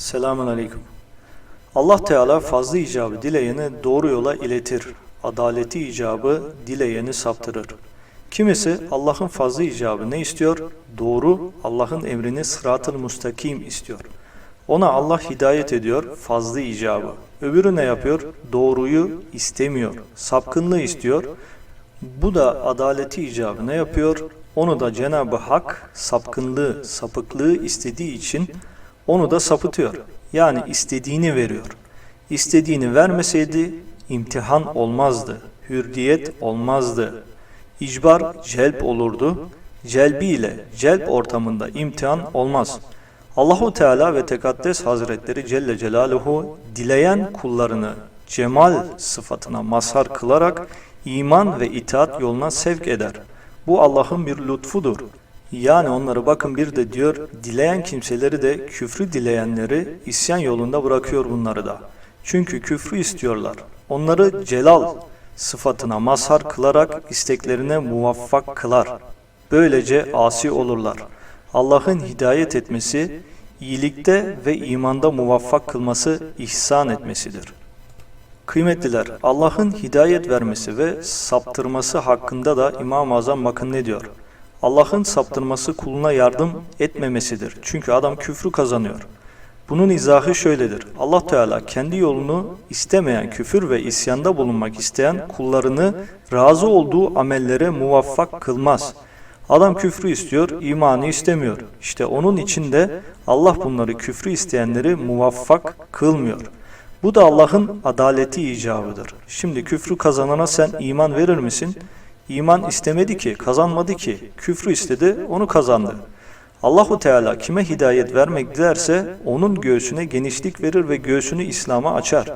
Selamun Aleyküm. Allah Teala fazlı icabı dileyeni doğru yola iletir. Adaleti icabı dileyeni saptırır. Kimisi Allah'ın fazlı icabı ne istiyor? Doğru, Allah'ın emrini sırat-ı müstakim istiyor. Ona Allah hidayet ediyor, fazlı icabı. Öbürü ne yapıyor? Doğruyu istemiyor, sapkınlığı istiyor. Bu da adaleti icabı ne yapıyor? Onu da Cenab-ı Hak sapkınlığı, sapıklığı istediği için onu da sapıtıyor. Yani istediğini veriyor. İstediğini vermeseydi imtihan olmazdı, hürriyet olmazdı. İcbar celp olurdu. Celbiyle celp ortamında imtihan olmaz. Allahu Teala ve Tekaddes Hazretleri Celle Celaluhu dileyen kullarını cemal sıfatına mazhar kılarak iman ve itaat yoluna sevk eder. Bu Allah'ın bir lütfudur. Yani onları bakın bir de diyor dileyen kimseleri de küfrü dileyenleri isyan yolunda bırakıyor bunları da. Çünkü küfrü istiyorlar. Onları celal sıfatına mazhar kılarak isteklerine muvaffak kılar. Böylece asi olurlar. Allah'ın hidayet etmesi, iyilikte ve imanda muvaffak kılması ihsan etmesidir. Kıymetliler, Allah'ın hidayet vermesi ve saptırması hakkında da İmam-ı Azam bakın ne diyor? Allah'ın saptırması kuluna yardım etmemesidir. Çünkü adam küfrü kazanıyor. Bunun izahı şöyledir. Allah Teala kendi yolunu istemeyen küfür ve isyanda bulunmak isteyen kullarını razı olduğu amellere muvaffak kılmaz. Adam küfrü istiyor, imanı istemiyor. İşte onun için de Allah bunları küfrü isteyenleri muvaffak kılmıyor. Bu da Allah'ın adaleti icabıdır. Şimdi küfrü kazanana sen iman verir misin? İman istemedi ki, kazanmadı ki. Küfrü istedi, onu kazandı. Allahu Teala kime hidayet vermek dilerse onun göğsüne genişlik verir ve göğsünü İslam'a açar.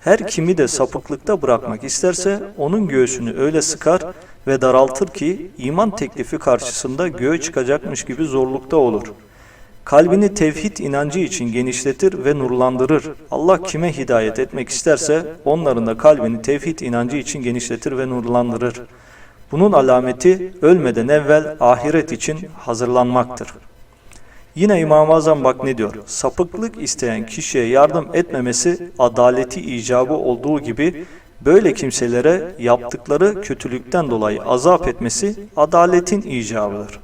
Her kimi de sapıklıkta bırakmak isterse onun göğsünü öyle sıkar ve daraltır ki iman teklifi karşısında göğe çıkacakmış gibi zorlukta olur. Kalbini tevhid inancı için genişletir ve nurlandırır. Allah kime hidayet etmek isterse onların da kalbini tevhid inancı için genişletir ve nurlandırır. Bunun alameti ölmeden evvel ahiret için hazırlanmaktır. Yine İmam-ı Azam bak ne diyor? Sapıklık isteyen kişiye yardım etmemesi adaleti icabı olduğu gibi böyle kimselere yaptıkları kötülükten dolayı azap etmesi adaletin icabıdır.